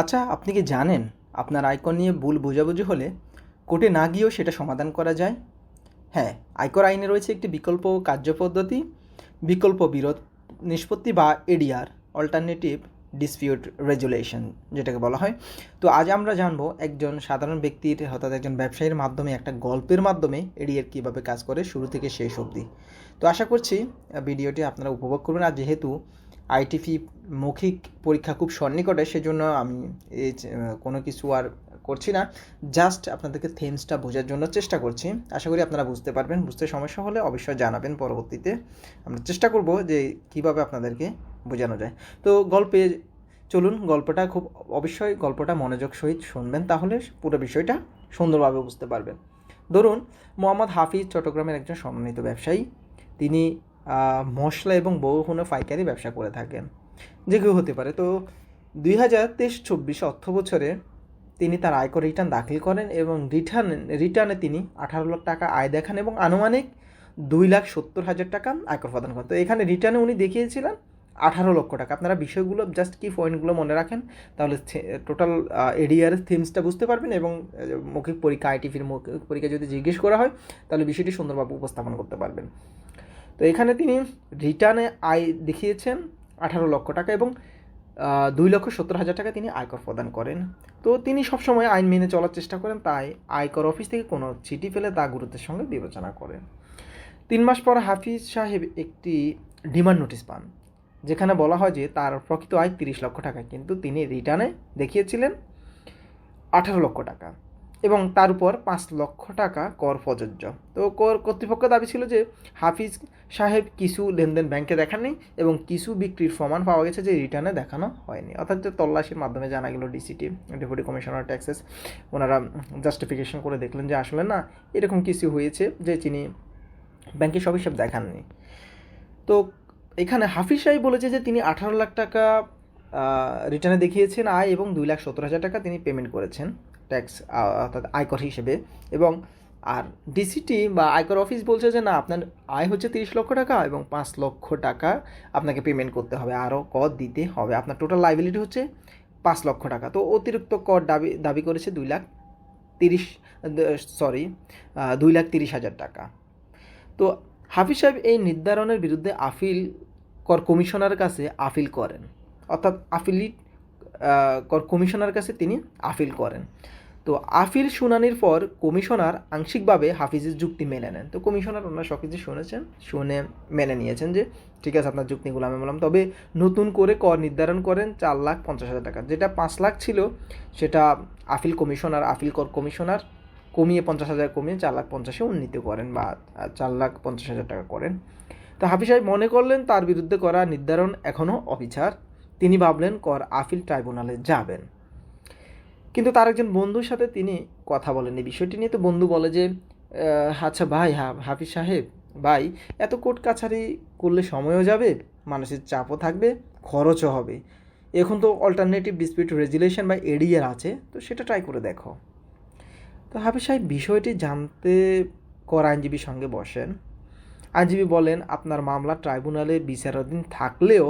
আচ্ছা আপনি কি জানেন আপনার আয়কর নিয়ে ভুল বোঝাবুঝি হলে কোর্টে না গিয়েও সেটা সমাধান করা যায়? হ্যাঁ আয়কর আইনে রয়েছে একটি বিকল্প কার্যপদ্ধতি, বিকল্প বিরোধ নিষ্পত্তি বা এডিআর অল্টারনেটিভ ডিসপিউট রেজুলেশন যেটাকে বলা হয়। তো আজ আমরা জানব একজন সাধারণ ব্যক্তির অর্থাৎ একজন ব্যবসায়ীর মাধ্যমে একটা গল্পের মাধ্যমে এডিআর কীভাবে কাজ করে, শুরু থেকে শেষ অবধি। তো আশা করছি ভিডিওটি আপনারা উপভোগ করবেন। আর যেহেতু আইটিফি মৌখিক পরীক্ষা খুব সন্নিকটে, সেজন্য আমি এই কোনো কিছু আর করছি না। জাস্ট আপনাদেরকে থেমসটা বোঝার জন্য চেষ্টা করছি। আশা করি আপনারা বুঝতে পারবেন। বুঝতে সমস্যা হলে অবশ্যই জানাবেন পরবর্তীতে। আমরা চেষ্টা করব যে কীভাবে আপনাদেরকে বোঝানো যায়। তো গল্পে চলুন, গল্পটা খুব অবশ্যই গল্পটা মনোযোগ সহিত শুনবেন, তাহলে পুরো বিষয়টা সুন্দরভাবে বুঝতে পারবেন। ধরুন, মোহাম্মদ হাফিজ চট্টগ্রামের একজন সম্মানিত ব্যবসায়ী। তিনি মশলা এবং বহুগুণ পাইকারি ব্যবসা করে থাকেন। যে কেউ হতে পারে। তো দুই হাজার তেইশ চব্বিশ অর্থ বছরে তিনি তার আয়কর রিটার্ন দাখিল করেন এবং রিটার্ন রিটার্নে তিনি আঠারো লাখ টাকা আয় দেখান এবং আনুমানিক দুই লাখ সত্তর হাজার টাকা আয়কর প্রদান করেন। তো এখানে রিটার্নে উনি দেখিয়েছিলেন আঠারো লক্ষ টাকা। আপনারা বিষয়গুলো জাস্ট কি পয়েন্টগুলো মনে রাখেন? তাহলে টোটাল এডিআর থিমসটা বুঝতে পারবেন এবং মৌখিক পরীক্ষা আইটিভির মৌখিক পরীক্ষা যদি জিজ্ঞেস করা হয়, তাহলে বিষয়টি সুন্দরভাবে উপস্থাপন করতে পারবেন। তো এখানে তিনি রিটার্নে আয় দেখিয়েছেন আঠারো লক্ষ টাকা এবং দুই লক্ষ সত্তর হাজার টাকা তিনি আয়কর প্রদান করেন। তো তিনি সবসময় আইন মেনে চলার চেষ্টা করেন, তাই আয়কর অফিস থেকে কোনো চিঠি পেলে তা গুরুত্বের সঙ্গে বিবেচনা করেন। তিন মাস পর হাফিজ সাহেব একটি ডিমান্ড নোটিশ পান, যেখানে বলা হয় যে তার প্রকৃত আয় তিরিশ লক্ষ টাকা, কিন্তু তিনি রিটার্নে দেখিয়েছিলেন আঠারো লক্ষ টাকা। এবং তার উপর পাঁচ লক্ষ টাকা কর প্রযোজ্য। তো কর কর্তৃপক্ষ দাবি ছিল যে হাফিজ সাহেব কিছু লেনদেন ব্যাংকে দেখাননি এবং কিছু বিক্রির প্রমাণ পাওয়া গেছে যে রিটার্নে দেখানো হয়নি। অর্থাৎ যে তল্লাশির মাধ্যমে জানা গেল ডিসিটি ডেপুটি কমিশনার ট্যাক্সেস ওনারা জাস্টিফিকেশন করে দেখলেন যে আসলে না, এরকম কিছু হয়েছে যে তিনি ব্যাংকে সব হিসাব দেখাননি। তো এখানে হাফিজ সাহেব বলেছে যে তিনি আঠারো লাখ টাকা রিটার্নে দেখিয়েছেন আয় এবং দুই লাখ সত্তর হাজার টাকা তিনি পেমেন্ট করেছেন। ট্যাক্স অর্থাৎ আয়কর হিসেবে। এবং আর ডিসিটি বা আয়কর অফিস বলছে যে, না, আপনার আয় হচ্ছে তিরিশ লক্ষ টাকা এবং পাঁচ লক্ষ টাকা আপনাকে পেমেন্ট করতে হবে। আরও কর দিতে হবে। আপনার টোটাল লাইবিলিটি হচ্ছে পাঁচ লক্ষ টাকা। তো অতিরিক্ত কর দাবি দাবি করেছে দুই লাখ তিরিশ সরি দুই লাখ তিরিশ হাজার টাকা। তো হাফিজ সাহেব এই নির্ধারণের বিরুদ্ধে আপিল কর কমিশনার কাছে আপিল করেন। অর্থাৎ আপিলি কর কমিশনার কাছে তিনি আপিল করেন। তো আপিল শুনানির পর কমিশনার আংশিকভাবে হাফিজের যুক্তি মেনে নেন। তো কমিশনার ওনার সব কিছু শুনেছেন, শুনে মেনে নিয়েছেন যে, ঠিক আছে, আপনার যুক্তিগুলো আমি বললাম, তবে নতুন করে কর নির্ধারণ করেন চার লাখ পঞ্চাশ হাজার টাকা। যেটা পাঁচ লাখ ছিল, সেটা আপিল কমিশনার, আপিল কর কমিশনার কমিয়ে পঞ্চাশ হাজার কমিয়ে চার লাখ পঞ্চাশে উন্নীত করেন বা চার লাখ পঞ্চাশ হাজার টাকা করেন। তো হাফিজ সাহেব মনে করলেন, তার বিরুদ্ধে করা নির্ধারণ এখনও অবিচার। তিনি ভাবলেন, কর আপিল ট্রাইব্যুনালে যাবেন। কিন্তু তার একজন বন্ধুর সাথে তিনি কথা বলেন এই বিষয়টি নিয়ে তো বন্ধু বলে যে আচ্ছা ভাই হাফিজ সাহেব, ভাই, এত কোর্ট কাছারি করলে সময়ও যাবে মানুষের চাপও থাকবে, খরচও হবে। এখন তো অল্টারনেটিভ ডিসপিউট রেজুলেশন বা এডিআর আছে, তো সেটা ট্রাই করে দেখো। তো হাফিজ সাহেব বিষয়টি জানতে কর আইনজীবীর সঙ্গে বসেন। আইনজীবী বলেন, আপনার মামলা ট্রাইব্যুনালে বিচারাধীন থাকলেও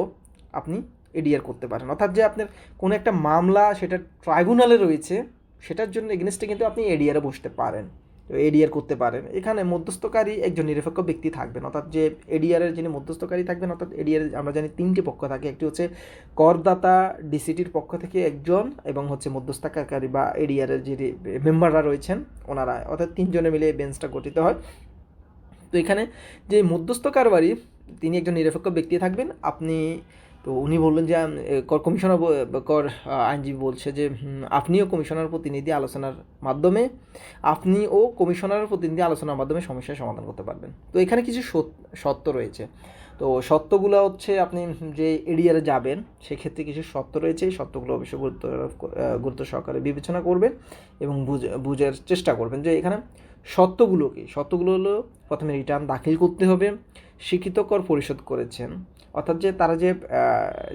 আপনি এডিআর করতে পারেন। অর্থাৎ যে আপনার কোনো একটা মামলা সেটা ট্রাইব্যুনালে রয়েছে, সেটার জন্য এগেনস্টে কিন্তু আপনি এডিআরে বসতে পারেন। তো এডিআর করতে পারেন। এখানে মধ্যস্থকারী একজন নিরপেক্ষ ব্যক্তি থাকবেন। অর্থাৎ যে এডিআরের যিনি মধ্যস্থকারী থাকবেন, অর্থাৎ এডিআর আমরা জানি তিনটি পক্ষ থাকে। একটি হচ্ছে করদাতা ডিসিটির পক্ষ থেকে একজন এবং হচ্ছে মধ্যস্থকারী বা এডিআরের যে মেম্বাররা রয়েছেন, ওনারা। অর্থাৎ তিনজনে মিলে এই বেঞ্চটা গঠিত হয়। তো এখানে যে মধ্যস্থ কারবারি তিনি একজন নিরপেক্ষ ব্যক্তি থাকবেন। আপনি তো উনি বললেন যে কর কমিশনার কর আইনজীবী বলছে যে আপনিও কমিশনার প্রতিনিধি আলোচনার মাধ্যমে আপনি ও কমিশনারের প্রতিনিধি আলোচনার মাধ্যমে সমস্যার সমাধান করতে পারবেন। তো এখানে কিছু সত- সত্য রয়েছে। তো সত্যগুলো হচ্ছে, আপনি যে এরিয়ারে যাবেন, সেক্ষেত্রে কিছু সত্য রয়েছে। এই সত্যগুলো অবশ্যই গুরুত্ব গুরুত্ব সহকারে বিবেচনা করবেন এবং বুঝ- বুঝার চেষ্টা করবেন যে এখানে সত্যগুলো কি? সত্যগুলো হলো, প্রথমে রিটার্ন দাখিল করতে হবে। স্বীকৃত কর পরিশোধ করেছেন। অর্থাৎ যে তারা যে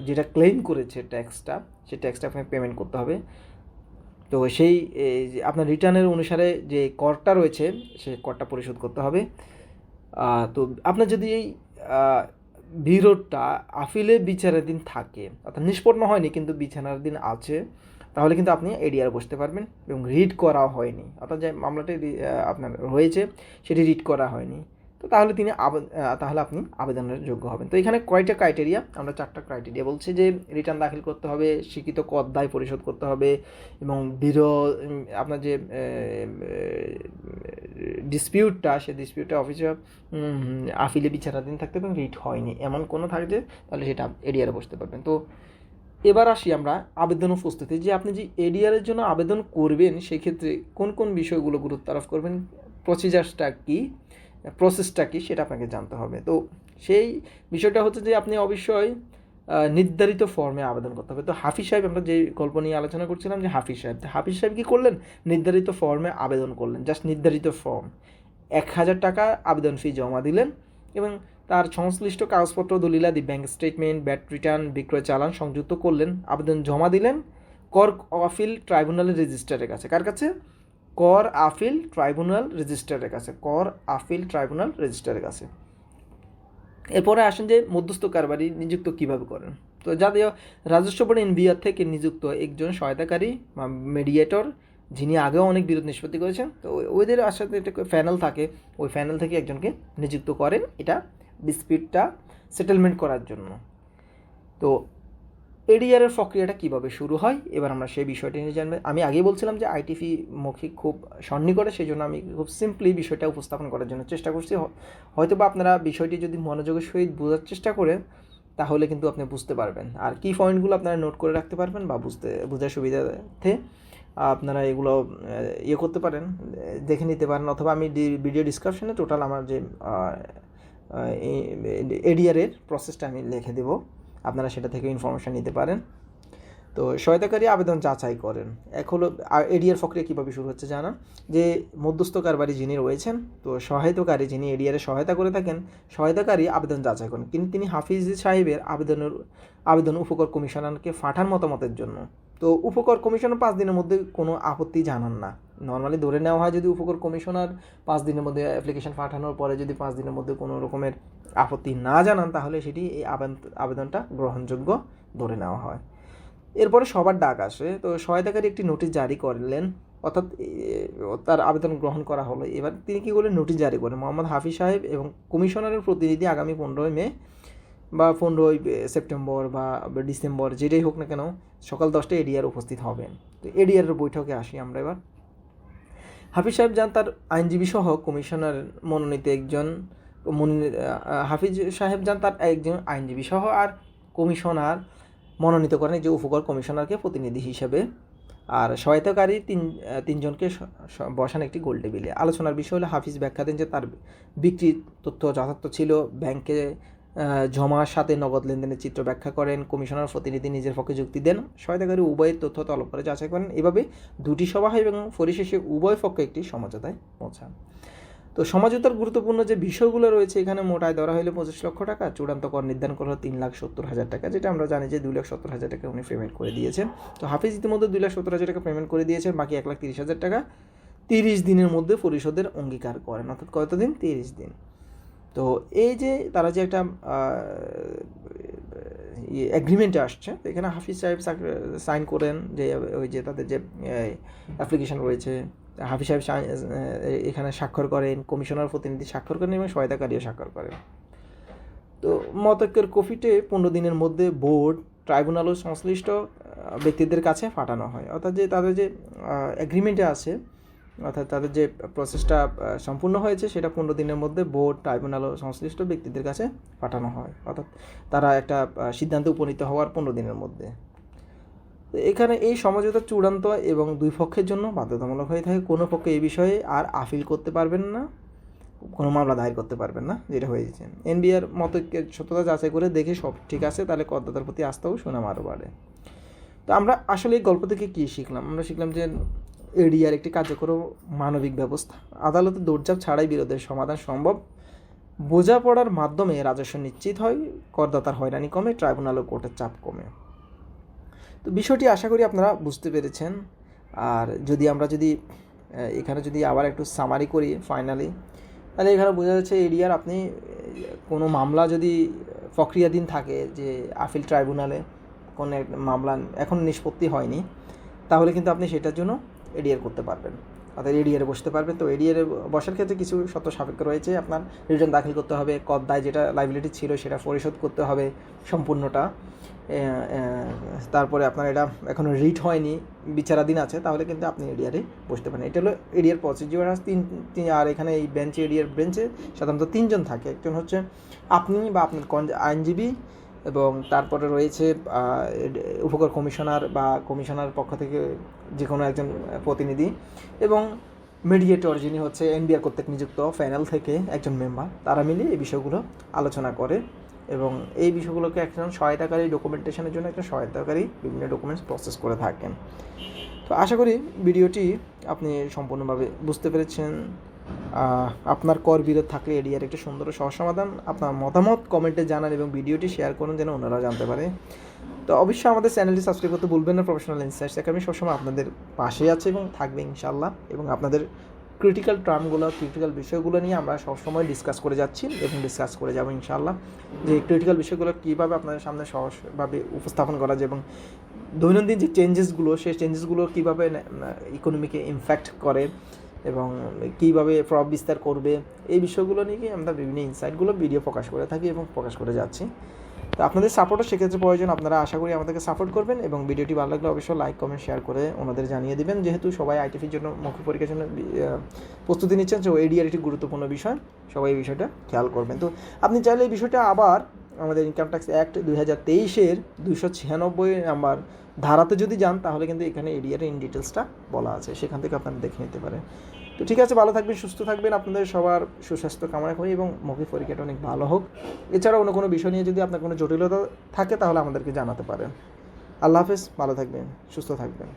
যেটা ক্লেম করেছে ট্যাক্সটা সেই ট্যাক্সটা আপনাকে পেমেন্ট করতে হবে। তো সেই আপনার রিটার্নের অনুসারে যে করটা রয়েছে সেই করটা পরিশোধ করতে হবে। তো আপনার যদি এই বিরোধটা আপিলে দিন থাকে, অর্থাৎ নিষ্পন্ন হয়নি কিন্তু বিছানার দিন আছে, তাহলে কিন্তু আপনি এডিআর বসতে পারবেন এবং রিড করা হয়নি। অর্থাৎ যে মামলাটি আপনার রয়েছে, সেটি রিড করা হয়নি। তো তাহলে তিনি তাহলে আপনি আবেদনের যোগ্য হবেন। তো এখানে কয়টা ক্রাইটেরিয়া আমরা চারটা ক্রাইটেরিয়া বলছি যে রিটার্ন দাখিল করতে হবে শিক্ষিত কর দায় পরিশোধ করতে হবে এবং বিরো আপনার যে ডিসপিউটটা সে ডিসপিউটটা অফিসে আফিলে বিচারাধীন থাকতে এবং রিট হয়নি। এমন কোনো থাকলে তাহলে সেটা এরিয়ারে বসতে পারবেন। তো এবার আসি আমরা আবেদন উপস্থিতি যে আপনি যে এডিআরের জন্য আবেদন করবেন, সেক্ষেত্রে কোন কোন বিষয়গুলো গুরুত্ব আরোপ করবেন? প্রসিজারটা কি? প্রসেসটা কি সেটা আপনাকে জানতে হবে। তো সেই বিষয়টা হচ্ছে যে আপনি অবশ্যই নির্ধারিত ফর্মে আবেদন করতে হবে। তো হাফিজ সাহেব, আমরা যে গল্প নিয়ে আলোচনা করছিলাম যে হাফিজ সাহেব হাফিজ সাহেব কী করলেন? নির্ধারিত ফর্মে আবেদন করলেন জাস্ট নির্ধারিত ফর্ম এক হাজার টাকা আবেদন ফি জমা দিলেন এবং তার সংশ্লিষ্ট কাগজপত্র, দলিলাদি ব্যাংক স্টেটমেন্ট ব্যাট রিটার্ন বিক্রয় চালান সংযুক্ত করলেন। আবেদন জমা দিলেন। কর অফিল ট্রাইব্যুনালের রেজিস্ট্রারের কাছে। কার কাছে? কর আপিল ট্রাইব্যুনাল রেজিস্ট্রারের কাছে, কর আপিল ট্রাইব্যুনাল রেজিস্ট্রারের কাছে। এরপরে আসেন যে মধ্যস্থ কারবারি নিযুক্ত কীভাবে করেন। তো যাদের রাজস্ব বোর্ড এনবিআর থেকে নিযুক্ত একজন সহায়তাকারী বা মেডিয়েটর যিনি আগেও অনেক বিরোধ নিষ্পত্তি করেছেন। তো ওদের সাথে একটা প্যানেল থাকে। ওই প্যানেল থেকে একজনকে নিযুক্ত করেন। এটা ডিসপিউটটা সেটেলমেন্ট করার জন্য। তো এডিআরের প্রক্রিয়াটা কীভাবে শুরু হয়? এবার আমরা সেই বিষয়টি নিয়ে জানবে। আমি আগেই বলছিলাম যে আইটিফি মৌখিক খুব সন্নিকটে সেই জন্য আমি খুব সিম্পলি বিষয়টা উপস্থাপন করার জন্য চেষ্টা করছি। হয়তো বা আপনারা বিষয়টি যদি মনোযোগের সহিত বোঝার চেষ্টা করেন, তাহলে কিন্তু আপনি বুঝতে পারবেন। আর কি পয়েন্টগুলো আপনারা নোট করে রাখতে পারবেন বা বুঝতে, বোঝার সুবিধার্থে আপনারা এগুলো ইয়ে করতে পারেন, দেখে নিতে পারেন। অথবা আমি ভিডিও ডিসক্রিপশনে টোটাল আমার যে এডিআরের প্রসেসটা আমি লিখে দেবো। আপনারা সেটা থেকে ইনফরমেশান নিতে পারেন। তো সহায়তাকারী আবেদন যাচাই করেন। এক হলো এডিআর প্রক্রিয়া কীভাবে শুরু হচ্ছে জানা যে মধ্যস্থ কারবারি যিনি রয়েছেন, তো সহায়তাকারী যিনি এডিআরে সহায়তা করে থাকেন, সহায়তাকারী আবেদন যাচাই করেন। কিন্তু তিনি হাফিজ সাহেবের আবেদনের, আবেদন উপকর কমিশনারকে পাঠান মতামতের জন্য। তো উপকর কমিশনার পাঁচ দিনের মধ্যে কোনো আপত্তি জানান না। নর্মালি ধরে নেওয়া হয় যদি উপকর কমিশনার পাঁচ দিনের মধ্যে অ্যাপ্লিকেশন পাঠানোর পরে যদি পাঁচ দিনের মধ্যে কোনো রকমের আপত্তি না জানান, তাহলে সেটি এই আবেদন, আবেদনটা গ্রহণযোগ্য ধরে নেওয়া হয়। এরপরে সবার ডাক আসে। তো সহায়তাকারী একটি নোটিশ জারি করলেন, অর্থাৎ তার আবেদন গ্রহণ করা হলো। এবার তিনি কী করলেন? নোটিশ জারি করেন মোহাম্মদ হাফিজ সাহেব এবং কমিশনারের প্রতিনিধি আগামী পনেরোই মে বা পনেরোই সেপ্টেম্বর বা ডিসেম্বর, যেটাই হোক না কেন, সকাল দশটায় এডিআর উপস্থিত হবেন। তো এডিআরের বৈঠকে আসি আমরা এবার। হাফিজ সাহেব যান, তার আইনজীবী সহ কমিশনার মনোনীত একজন আহ, হাফিজ সাহেব যান তার একজন আইনজীবী সহ আর কমিশনার মনোনীত করেন যে উপকর কমিশনারকে প্রতিনিধি হিসেবে। আর সহায়তাকারী তিন তিনজনকে বসান একটি গোল টেবিলে। আলোচনার বিষয় হলো হাফিজ ব্যাখ্যা দেন যে তার বিক্রি তথ্য যথার্থ ছিল ব্যাংকে জমার সাথে নগদ লেনদেনের চিত্র ব্যাখ্যা করেন কমিশনার প্রতিনিধি নিজের পক্ষে যুক্তি দেন। সহায়তাকারী উভয়ের তথ্য তলব করে যাচাই করেন। এভাবে দুটি সভা হয় এবং পরিশেষে উভয় পক্ষে একটি সমঝোতায় পৌঁছান। তো সমঝোতার গুরুত্বপূর্ণ যে বিষয়গুলো রয়েছে, এখানে মোটায় ধরা হলে পঁচিশ লক্ষ টাকা, চূড়ান্ত কর নির্ধারণ করা তিন লাখ সত্তর হাজার টাকা, যেটা আমরা জানি যে দুই লাখ সত্তর হাজার টাকা উনি পেমেন্ট করে দিয়েছেন। তো হাফিজ ইতিমধ্যে দুই লাখ সত্তর হাজার টাকা পেমেন্ট করে দিয়েছেন, বাকি এক লাখ তিরিশ হাজার টাকা তিরিশ দিনের মধ্যে পরিশোধের অঙ্গীকার করেন, অর্থাৎ কতদিন? তিরিশ দিন। তো এই যে তারা যে একটা এগ্রিমেন্টে আসছে, তো এখানে হাফিজ সাহেব সাইন করেন যে ওই যে তাদের যে অ্যাপ্লিকেশন রয়েছে হাফিজ সাহেব এখানে স্বাক্ষর করেন, কমিশনার, প্রতিনিধি স্বাক্ষর করেন এবং সহায়তাকারীও স্বাক্ষর করেন। তো মতৈক্যের কপিটে পনেরো দিনের মধ্যে বোর্ড ট্রাইব্যুনাল ও সংশ্লিষ্ট ব্যক্তিদের কাছে পাঠানো হয়। অর্থাৎ যে তাদের যে এগ্রিমেন্টে আছে, অর্থাৎ তাদের যে প্রসেসটা সম্পূর্ণ হয়েছে, সেটা পনেরো দিনের মধ্যে বোর্ড ট্রাইব্যুনাল ও সংশ্লিষ্ট ব্যক্তিদের কাছে পাঠানো হয়। অর্থাৎ তারা একটা সিদ্ধান্তে উপনীত হওয়ার পনেরো দিনের মধ্যে। তো এখানে এই সমঝোতা চূড়ান্ত এবং দুই পক্ষের জন্য বাধ্যতামূলক হয়ে থাকে। কোনো পক্ষে এই বিষয়ে আর আপিল করতে পারবেন না, কোনো মামলা দায়ের করতে পারবেন না, যেটা হয়ে গেছে। এনবিআর মতৈক্যের সত্যতা যাচাই করে দেখে সব ঠিক আছে, তাহলে করদাতার প্রতি আস্থাও সুনাম আরও বাড়ে। তো আমরা আসলে এই গল্প থেকে কী শিখলাম? আমরা শিখলাম যে এডিআর একটি কার্যকর মানবিক ব্যবস্থা। আদালতে দৌড়ঝাঁপ ছাড়াই বিরোধের সমাধান সম্ভব। বোঝাপড়ার মাধ্যমে রাজস্ব নিশ্চিত হয়, করদাতার হয়রানি কমে ট্রাইব্যুনাল ও কোর্টের চাপ কমে। তো বিষয়টি আশা করি আপনারা বুঝতে পেরেছেন। আর যদি আমরা যদি এখানে যদি আবার একটু সামারি করি ফাইনালি তাহলে এখানে বোঝা যাচ্ছে এরিয়ার আপনি কোনো মামলা যদি প্রক্রিয়াধীন থাকে যে আপিল ট্রাইব্যুনালে কোনো মামলা এখন নিষ্পত্তি হয়নি, তাহলে কিন্তু আপনি সেটার জন্য এডিআর করতে পারবেন। অর্থাৎ এডিআরে বসতে পারবেন। তো এডিআরে বসার ক্ষেত্রে কিছু শর্ত সাপেক্ষ রয়েছে। আপনার রিটার্ন দাখিল করতে হবে কর দায় যেটা লাইবিলিটি ছিল সেটা পরিশোধ করতে হবে সম্পূর্ণটা। তারপরে আপনার এটা এখনও রিট হয়নি, বিচারাধীন আছে, তাহলে কিন্তু আপনি এরিয়ারে বসতে পারেন। এটা হলো এডিআর প্রসিজিওর তিন তিন, আর এখানে এই বেঞ্চে এরিয়ার বেঞ্চে সাধারণত তিনজন থাকে। একজন হচ্ছে আপনি বা আপনার আইনজীবী এবং তারপরে রয়েছে উপকর কমিশনার বা কমিশনার পক্ষ থেকে যে কোনো একজন প্রতিনিধি এবং মিডিয়েটর যিনি হচ্ছে এনবিআর কর্তৃক নিযুক্ত প্যানেল থেকে একজন মেম্বার তারা মিলে এই বিষয়গুলো আলোচনা করে। এবং এই বিষয়গুলোকে একজন সহায়তাকারী ডকুমেন্টেশনের জন্য একটা সহায়তাকারী বিভিন্ন ডকুমেন্টস প্রসেস করে থাকেন। তো আশা করি ভিডিওটি আপনি সম্পূর্ণভাবে বুঝতে পেরেছেন। আপনার কর বিরোধ থাকলে এডিআর একটা সুন্দর ও সহজ সমাধান আপনার মতামত কমেন্টে জানান এবং ভিডিওটি শেয়ার করুন যেন ওনারা জানতে পারে। তো অবশ্যই আমাদের চ্যানেলটি সাবস্ক্রাইব করতে ভুলবেন না। প্রফেশনাল ইনসাইটস একাডেমি সবসময় আপনাদের পাশেই আছে এবং থাকবে ইনশাল্লাহ এবং আপনাদের ক্রিটিক্যাল টার্মগুলো ক্রিটিক্যাল বিষয়গুলো নিয়ে আমরা সবসময় ডিসকাস করে যাচ্ছি এবং ডিসকাস করে যাব ইনশাল্লাহ যে ক্রিটিক্যাল বিষয়গুলো কীভাবে আপনাদের সামনে সহজভাবে উপস্থাপন করা যায় এবং দৈনন্দিন যে চেঞ্জেসগুলো সেই চেঞ্জেসগুলো কীভাবে ইকোনমিকে ইমফ্যাক্ট করে এবং কীভাবে প্রভাব বিস্তার করবে, এই বিষয়গুলো নিয়ে আমরা বিভিন্ন ইনসাইটগুলো ভিডিও প্রকাশ করে থাকি এবং প্রকাশ করে যাচ্ছি। তো আপনাদের সাপোর্টও সেক্ষেত্রে প্রয়োজন। আপনারা আশা করি আমাদেরকে সাপোর্ট করবেন এবং ভিডিওটি ভালো লাগলে অবশ্যই লাইক কমেন্ট শেয়ার করে ওনাদের জানিয়ে দেবেন। যেহেতু সবাই আইটিফির জন্য মৌখিক পরীক্ষার জন্য প্রস্তুতি নিচ্ছেন তো এডিআর একটি গুরুত্বপূর্ণ বিষয়। সবাই এই বিষয়টা খেয়াল করবেন। তো আপনি চাইলে এই বিষয়টা আবার আমাদের ইনকাম ট্যাক্স অ্যাক্ট দুই হাজার তেইশের দুইশো ছিয়ানব্বই নাম্বার ধারাতে যদি যান, তাহলে কিন্তু এখানে এডিআর ইন ডিটেলসটা বলা আছে। সেখান থেকে আপনারা দেখে নিতে পারেন। তো ঠিক আছে, ভালো থাকবেন, সুস্থ থাকবেন। আপনাদের সবার সুস্বাস্থ্য কামনা করি এবং মৌখিক পরীক্ষাটা অনেক ভালো হোক। এছাড়া অন্য কোনো বিষয় নিয়ে যদি আপনার কোনো জটিলতা থাকে, তাহলে আমাদেরকে জানাতে পারেন। আল্লাহ হাফেজ, ভালো থাকবেন, সুস্থ থাকবেন।